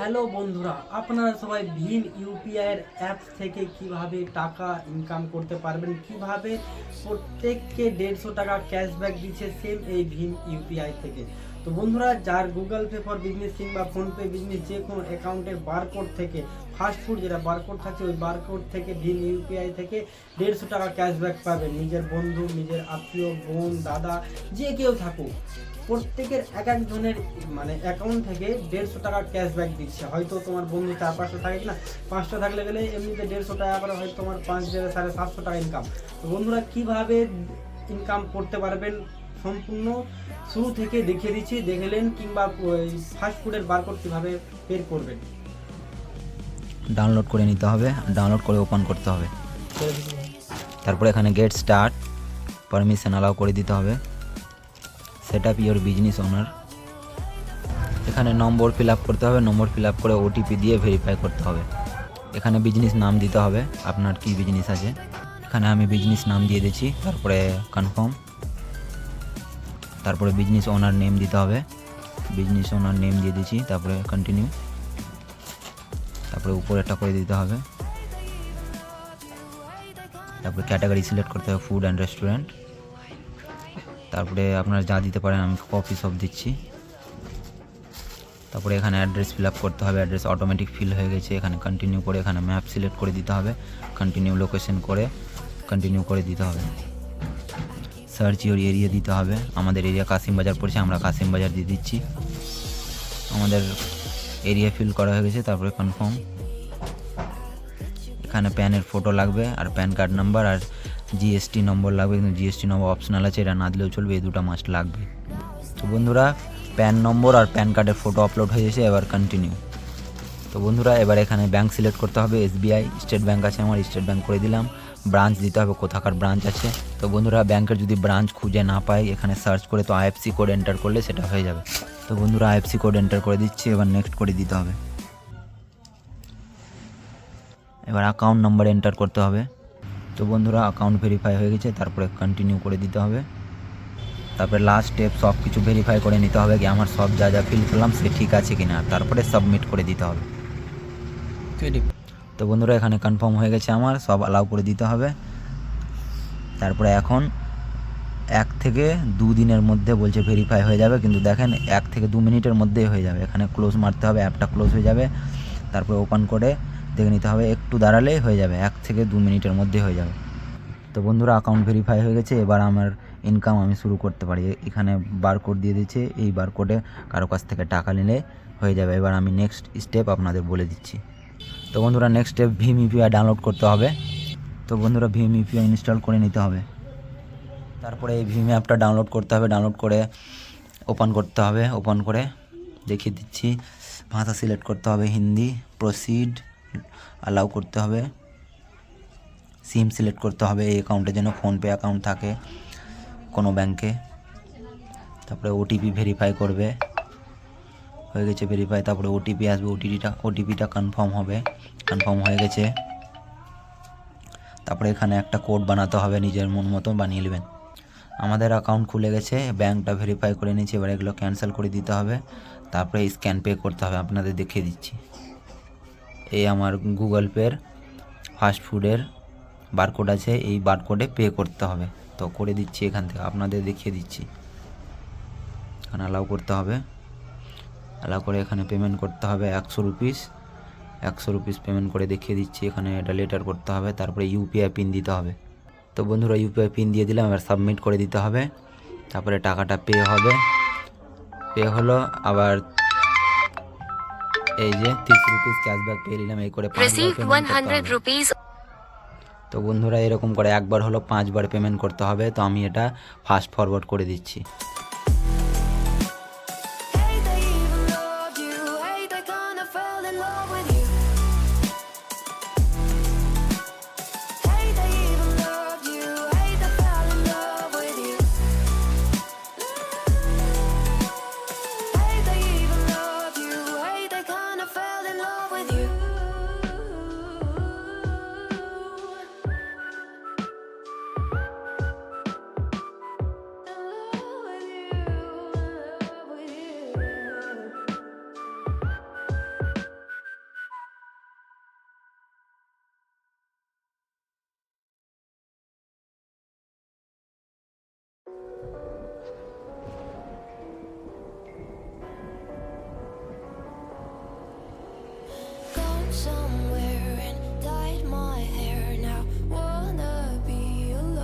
Hello বন্ধুরা, আপনারা সবাই ভীম ইউপিআই এর অ্যাপ থেকে কীভাবে টাকা ইনকাম করতে পারবেন, কীভাবে প্রত্যেককে দেড়শো টাকা ক্যাশব্যাক দিচ্ছে সেম এই ভীম ইউপিআই থেকে। তো বন্ধুরা, যার গুগল পে ফর বিজনেস কিংবা ফোনপে বিজনেস যে কোনো অ্যাকাউন্টের বারকোড থেকে ফাস্ট ফুড যেটা বারকোড থাকে, ওই বারকোড থেকে ভীম ইউপিআই থেকে দেড়শো টাকা ক্যাশব্যাক পাবেন। নিজের বন্ধু, নিজের আত্মীয়, বোন, দাদা, যে কেউ থাকুক। প্রত্যেকের এক এক জনের মানে অ্যাকাউন্ট থেকে দেড়শো টাকা ক্যাশব্যাক দিচ্ছে। হয়তো তোমার বন্ধু চার, পাঁচশো থাকে না পাঁচটা থাকলে গেলে এমনিতে দেড়শো টাকা করে হয়তো তোমার পাঁচ জায়গায় সাড়ে সাতশো টাকা ইনকাম তো বন্ধুরা, কীভাবে ইনকাম করতে পারবেন সম্পূর্ণ শুরু থেকে দেখিয়ে দিচ্ছি। দেখলেন কিংবা ফাস্ট ফুডের বারকোড কীভাবে বের করবেন। ডাউনলোড করে নিতে হবে ডাউনলোড করে ওপেন করতে হবে। তারপরে এখানে গেট স্টার্ট পারমিশন অ্যালাউ করে দিতে হবে। Set up your business owner এখানে নম্বর ফিল আপ করতে হবে, নম্বর ফিল আপ করে ওটিপি দিয়ে ভেরিফাই করতে হবে। এখানে বিজনেস নাম দিতে হবে, আপনার কি বিজনেস আছে। এখানে আমি বিজনেস নাম দিয়ে দিচ্ছি তারপরে কনফার্ম তারপরে বিজনেস ওনার নেম দিতে হবে। বিজনেস ওনার নেম দিয়ে দিচ্ছি তারপরে কন্টিনিউ তারপরে উপরেরটা করে দিতে হবে। তারপরে ক্যাটাগরি সিলেক্ট করতে হবে ফুড অ্যান্ড রেস্টুরেন্ট তারপরে আপনারা যা দিতে পারেন আমি কফি সব দিচ্ছি। তারপরে এখানে অ্যাড্রেস ফিল আপ করতে হবে অ্যাড্রেস অটোমেটিক ফিল হয়ে গেছে। এখানে কন্টিনিউ করে এখানে ম্যাপ সিলেক্ট করে দিতে হবে কন্টিনিউ লোকেশন করে কন্টিনিউ করে দিতে হবে। সার্চ ইউর এরিয়া দিতে হবে। আমাদের এরিয়া কাশিম বাজার পড়ছে, আমরা কাশিম বাজার দিয়ে দিচ্ছি। আমাদের এরিয়া ফিল করা হয়ে গেছে, তারপরে কনফার্ম এখানে প্যানের ফটো লাগবে আর প্যান কার্ড নাম্বার আর জিএসটি নম্বর লাগবে, কিন্তু জিএসটি নম্বর অপশনাল আছে, এটা না দিলেও চলবে, এই দুটো মাস্ট লাগবে। তো বন্ধুরা প্যান নম্বর আর প্যান কার্ডের ফটো আপলোড হয়ে গেছে, এবার কন্টিনিউ তো বন্ধুরা, এবার এখানে ব্যাংক সিলেক্ট করতে হবে। এসবিআই স্টেট ব্যাংক আছে আমার স্টেট ব্যাংক করে দিলাম। ব্রাঞ্চ দিতে হবে, কোথাকার ব্রাঞ্চ আছে। তো বন্ধুরা ব্যাংকের যদি ব্রাঞ্চ খুঁজে না পাই, এখানে সার্চ করে তো আইএফসি কোড এন্টার করলে সেটা হয়ে যাবে। তো বন্ধুরা আইএফসি কোড এন্টার করে দিচ্ছি, এবার নেক্সট করে দিতে হবে। এবার অ্যাকাউন্ট নাম্বার এন্টার করতে হবে। তো বন্ধুরা অ্যাকাউন্ট ভেরিফাই হয়ে গেছে, তারপরে কন্টিনিউ করে দিতে হবে। তারপরে লাস্ট স্টেপ সব কিছু ভেরিফাই করে নিতে হবে কি আমার সব যা যা ফিল করলাম, সে ঠিক আছে কি না তারপরে সাবমিট করে দিতে হবে। তো বন্ধুরা, এখানে কনফার্ম হয়ে গেছে আমার, সব অ্যালাউ করে দিতে হবে। তারপরে এখন এক থেকে দু দিনের মধ্যে বলছে ভেরিফাই হয়ে যাবে, কিন্তু দেখেন এক থেকে দু মিনিটের মধ্যেই হয়ে যাবে। এখানে ক্লোজ মারতে হবে অ্যাপটা ক্লোজ হয়ে যাবে। তারপরে ওপেন করে দেখে নিতে হবে, একটু দাঁড়ালেই হয়ে যাবে, এক থেকে দু মিনিটের মধ্যে হয়ে যাবে। তো বন্ধুরা অ্যাকাউন্ট ভেরিফাই হয়ে গেছে, এবার আমার ইনকাম আমি শুরু করতে পারি। এখানে বারকোড দিয়ে দিচ্ছে এই বারকোডে কারও কাছ থেকে টাকা নিলে হয়ে যাবে। এবার আমি নেক্সট স্টেপ আপনাদের বলে দিচ্ছি। তো বন্ধুরা নেক্সট স্টেপ ভিম ইউপিআই ডাউনলোড করতে হবে। তো বন্ধুরা ভিম ইউপিআই ইনস্টল করে নিতে হবে। তারপরে এই ভিম অ্যাপটা ডাউনলোড করতে হবে ডাউনলোড করে ওপেন করতে হবে ওপেন করে দেখিয়ে দিচ্ছি। ভাষা সিলেক্ট করতে হবে, হিন্দি প্রসিড অ্যালাউ করতে হবে। সিম সিলেক্ট করতে হবে, এই অ্যাকাউন্টের জন্য ফোনপে অ্যাকাউন্ট থাকে কোনো ব্যাংকে তারপরে ওটিপি ভেরিফাই করবে। হয়ে গেছে ভেরিফাই তারপরে ওটিপি আসবে ওটিপিটা ওটিপিটা কনফার্ম হবে কনফার্ম হয়ে গেছে। তারপরে এখানে একটা কোড বানাতে হবে নিজের মন মতো বানিয়ে নেবেন। আমাদের অ্যাকাউন্ট খুলে গেছে ব্যাংকটা ভেরিফাই করে নিয়েছি, এবার এগুলো ক্যান্সেল করে দিতে হবে। তারপরে স্ক্যান পে করতে হবে, আপনাদের দেখিয়ে দিচ্ছি। এই আমার গুগল পের ফাস্ট ফুডের বারকোড আছে, এই বারকোডে পে করতে হবে। তো করে দিচ্ছি এখান থেকে, আপনাদের দেখিয়ে দিচ্ছি। এখানে অ্যালাউ করতে হবে। অ্যালাউ করে এখানে পেমেন্ট করতে হবে একশো রুপিস একশো রুপিস পেমেন্ট করে দেখিয়ে দিচ্ছি এখানে এটা লেটার করতে হবে তারপরে ইউপিআই পিন দিতে হবে। তো বন্ধুরা ইউপিআই পিন দিয়ে দিলাম এবার সাবমিট করে দিতে হবে। তারপরে টাকাটা পে হবে। পে হলো আবার এই যে তিরিশ রুপিস ক্যাশব্যাক পেয়ে নিলাম এই করে পাঁচবার Receive payment করতে হবে। 100 rupees তো বন্ধুরা এরকম করে একবার হলো পাঁচবার পেমেন্ট করতে হবে। তো আমি এটা ফাস্ট ফরওয়ার্ড করে দিচ্ছি।